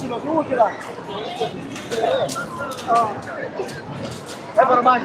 ছিল Never mind.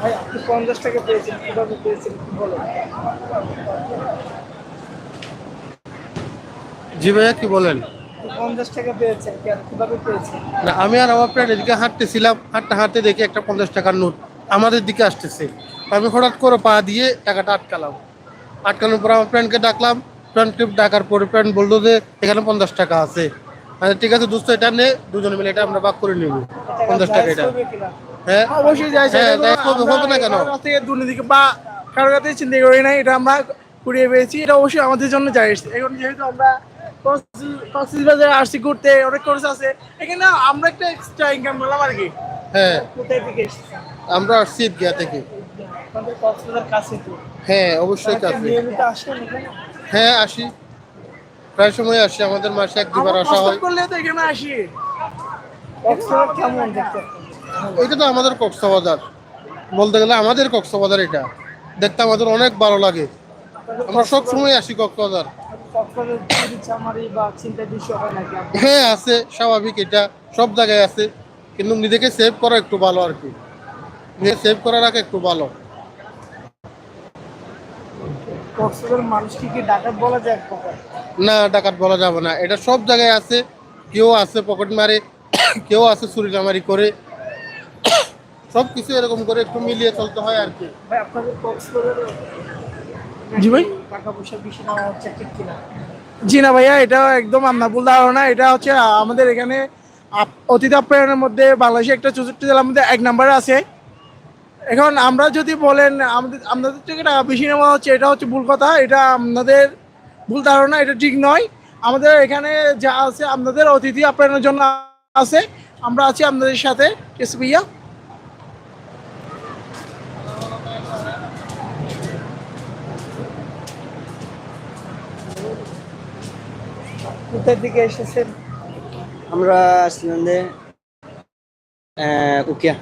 ভাই আপনি পঞ্চাশ টাকা পেয়েছেন কীভাবে পেয়েছেন বলো জি ভাইয়া কি বলেন? পঞ্চাশ টাকা পেয়েছেন কীভাবে পেয়েছেন? না আমি আর আমার ফ্রেন্ড এদিকে হাঁটতেছিলাম হাঁটতে হাঁটতে দেখি একটা পঞ্চাশ টাকার নোট আমাদের দিকে আসতেছে। আমি হঠাৎ করে পা দিয়ে টাকাটা আটকালাম। আটকানোর পর আমার ফ্রেন্ডকে ডাকলাম ফ্রেন্ডকে ডাকার পরে ফ্রেন্ড বলল যে এখানে পঞ্চাশ টাকা আছে। ঠিক আছে দুশো এটা নে দুজনে মিলে এটা আমরা ভাগ করে নেব। পঞ্চাশ টাকা এটা? হ্যাঁ। অবশ্যই যাই হ্যাঁ, দেখ, হবে, হবে না কেন? থেকে দুর্নীতি বা কারোর কাছে চিন্তা করি নাই এটা আমরা কুড়িয়ে পেয়েছি এটা অবশ্যই আমাদের জন্য যাই। এখন যেহেতু আমরা কক্সবাজার- কক্সবাজারে আসছি ঘুরতে অনেক খরচ আছে এখানে আমরা একটা এক্সট্রা ইনকাম করলাম আর কি। হ্যাঁ। কোথায় থেকে আমরা আসছি গিয়া থেকে। হ্যাঁ অবশ্যই কাছে। এখানে? হ্যাঁ আসি। প্রায় সময় আসি আমাদের মাসে এক দুবার আসা হয়। করলে তো এখানে আসি। কেমন দেখতে? এটা তো আমাদের কক্সবাজার। বলতে গেলে আমাদের কক্সবাজার এটা। দেখতে আমাদের অনেক ভালো লাগে। আমরা সব সময় আসি কক্সবাজার। হয় আছে স্বাভাবিক এটা। সব জায়গায় আছে। কিন্তু নিজেকে সেভ করা একটু ভালো আর কি। নিজে সেভ করা রাখা একটু ভালো। না ডাকাত বলা যাবে না। এটা সব জায়গায় আছে। কেউ আছে পকেট মারে কেউ আছে চুরিটামারি করে। সব কিছু এরকম করে একটু মিলিয়ে চলতে হয় আর কি। ভাই আপনাদের কক্সবাজারে জি ভাই? টাকা পয়সা বেশি নেওয়া হচ্ছে ঠিক কিনা? জি না ভাইয়া এটা একদম আপনার ভুল ধারণা। এটা হচ্ছে আমাদের এখানে আপ- অতীত আপ্যায়নের মধ্যে বাংলাদেশে একটা চৌষট্টি জেলার মধ্যে এক নাম্বারে আছে। এখন আমরা যদি বলেন আমাদের আপনাদের থেকে টাকা বেশি নেওয়া হচ্ছে এটা হচ্ছে ভুল কথা। এটা আপনাদের ভুল ধারণা এটা ঠিক নয়। আমাদের এখানে যা আছে আপনাদের অতিথি আপ্যায়নের জন্য আছে। আমরা আছি আপনাদের সাথে। এস কোথার দিকে এসেছেন? আমরা আসছিলাম যে উকিয়া।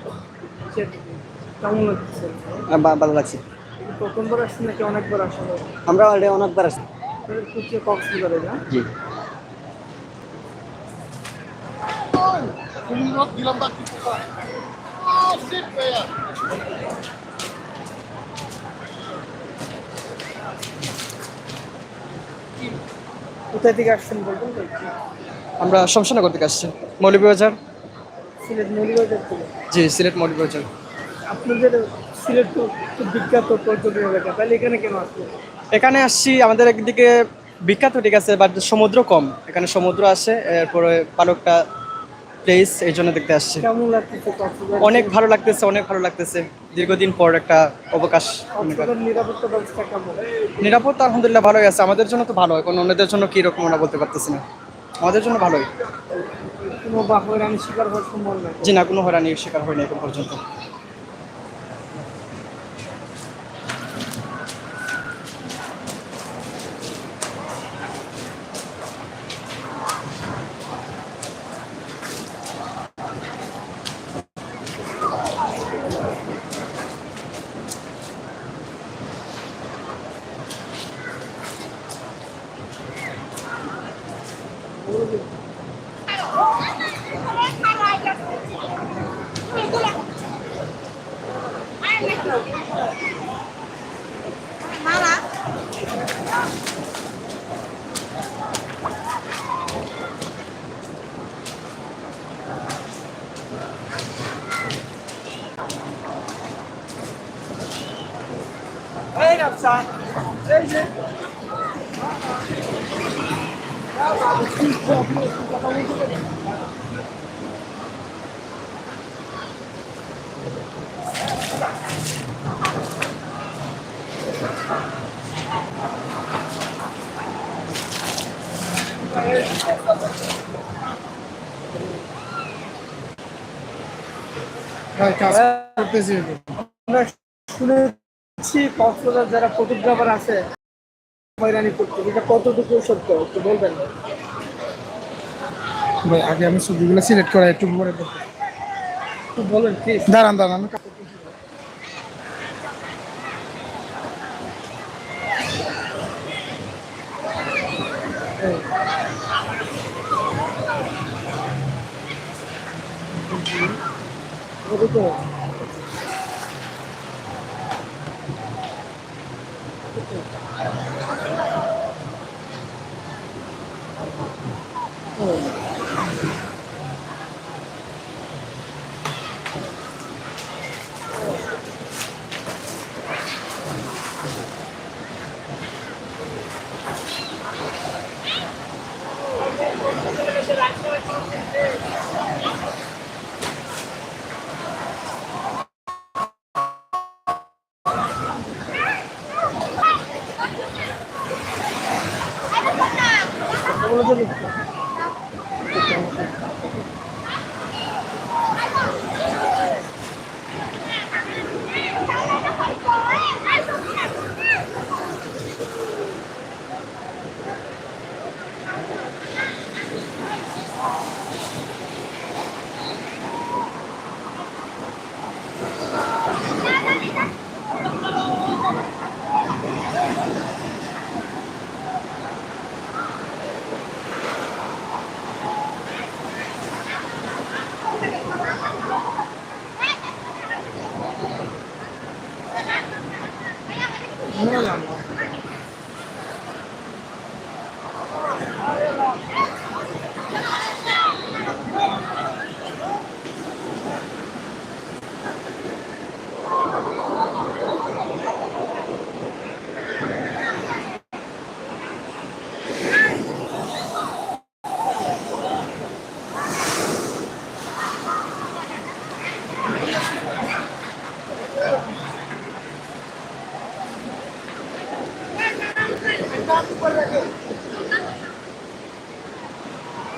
কেমন লাগছে ভালো লাগছে। প্রথমবার আসছেন নাকি অনেকবার আসেন আমরা অলরেডি অনেকবার আসছি। কুচিয়া কক্সবাজারে না জি। কোথায় থেকে আসছেন বলবেন তো একটু? আমরা শমশানগর থেকে আসছি মৌলভীবাজার। সিলেট মৌলিবাজার থেকে? জি সিলেট মৌলভীবাজার। আপনাদের সিলেট তো খুব বিখ্যাত পর্যটন এলাকা তাহলে এখানে কেন আসলেন এখানে আসছি আমাদের একদিকে বিখ্যাত ঠিক আছে বাট সমুদ্র কম। এখানে সমুদ্র আছে এরপরে ভালো একটা প্লেস এই জন্য দেখতে আসছি। কেমন লাগতেছে অনেক ভালো লাগতেছে অনেক ভালো লাগতেছে। দীর্ঘদিন পর একটা অবকাশ নিরাপত্তা আলহামদুলিল্লাহ ভালোই আছে। আমাদের জন্য তো ভালো এখন অন্যদের জন্য কি রকম আমরা বলতে পারতেছি না। আমাদের জন্য ভালোই। জি না কোনো হয়রানির শিকার হয়নি এখন পর্যন্ত। Hey, that's that. There's it. Thank you. শুনেছি কক্সবাজার যারা ফটোগ্রাফার আছে হয়রানি করতে। এটা কতটুকু সত্য? একটু বলবেন? ভাই আগে আমি ছবিগুলো সিলেক্ট করা একটু পরে। একটু বলেন প্লিজ দাঁড়ান দাঁড়ান আমি আমি কথা ছবি তুলতেছি